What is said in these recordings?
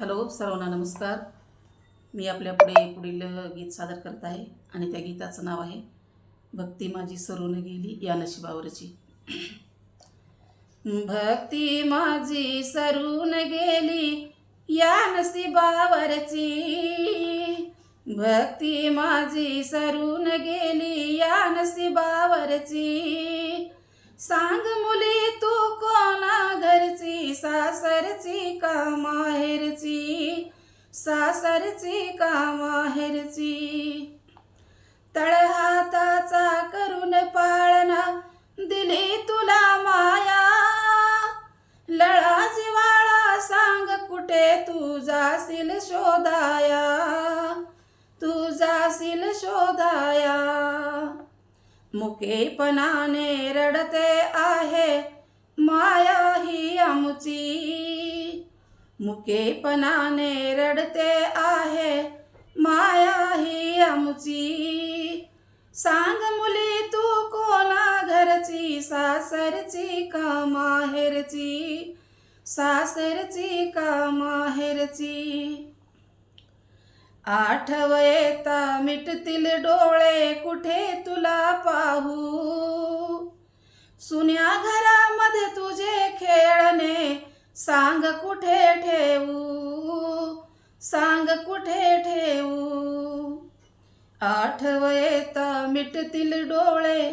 Hello सर्वांना नमस्कार. मी आपल्या पुढे पुढील गीत सादर करत आहे आणि त्या गीताचं नाव आहे भक्ती माझी सरून गेली या नशिबावरची. भक्ती माझी सरून गेली या नशिबावरची. भक्ती माझी सरून गेली या नशिबावरची. सांग मुली तू सासरची का माहेरची सासरची का माहेरची तळहाताचा करून पाळणा दिली तुला माया. लळा जिवाळा सांग कुठे तू जाशील शोधाया? तू जाशील शोधाया. मुकेपणाने रडते आहे माया ही आमची. मुकेपणाने रडते आहे. माया ही आमची. सांग मुली तू कोणा घरची? सासरची का माहेरची? सासरची का माहेरची? आठव येता मिटतील डोळे कुठे तुला पाहू? सुन्या घरामध्ये तुझे खेळणे. सांग कुठे ठेवू? सांग कुठे ठेवू? आठव येता मिटतील डोळे.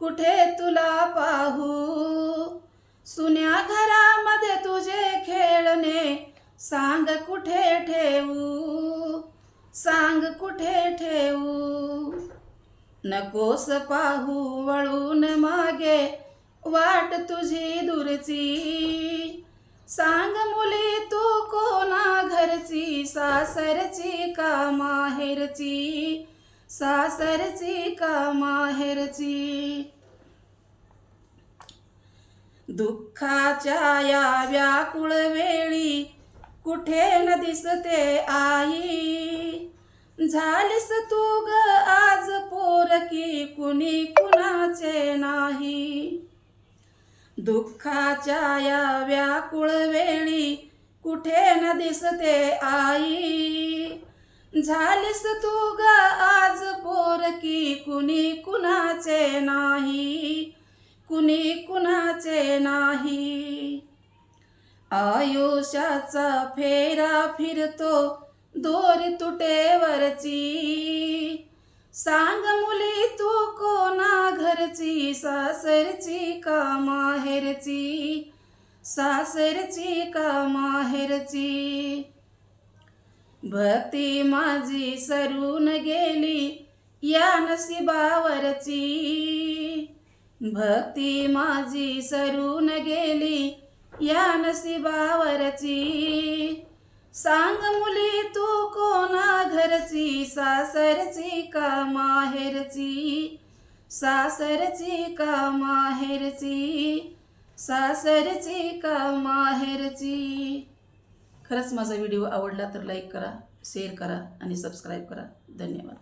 कुठे तुला पाहू? सुन्या घरामध्ये तुझे खेळणे. सांग कुठे ठेवू? सांग कुठे ठेवू? नकोस पाहू वळून मागे. वाट तुझी दूरची. सांग मुली तू कोणा घरची? सासरची का माहेरची? सासरची का माहेरची? दुःखाच्या या व्याकुळ वेळी कुठे न दिसते आई? झालीस तू ग आज पोरकी कुणी कुणाचे नाही? दुःखाच्या या व्याकुळ वेळी कुठे न दिसते आई? झालीस तू ग आज पोरकी कुणी कुणाचे नाही? कुणी कुणाचे नाही? आयुष्याचा फेरा फिरतो दोर तुटेवरची. सांग मुली तू सासरची का माहेरची सासरची का माहेरची भक्ती माझी सरून गेली या नसिबावरची भक्ती माझी सरून गेली या नसिबावरची सांग मुली तू कोणा घरची सासरची का माहेरची सासरची का माहेरची? सासरची का माहेरची? खरंच माझा व्हिडिओ आवडला तर लाईक करा शेअर करा आणि सबस्क्राईब करा. धन्यवाद.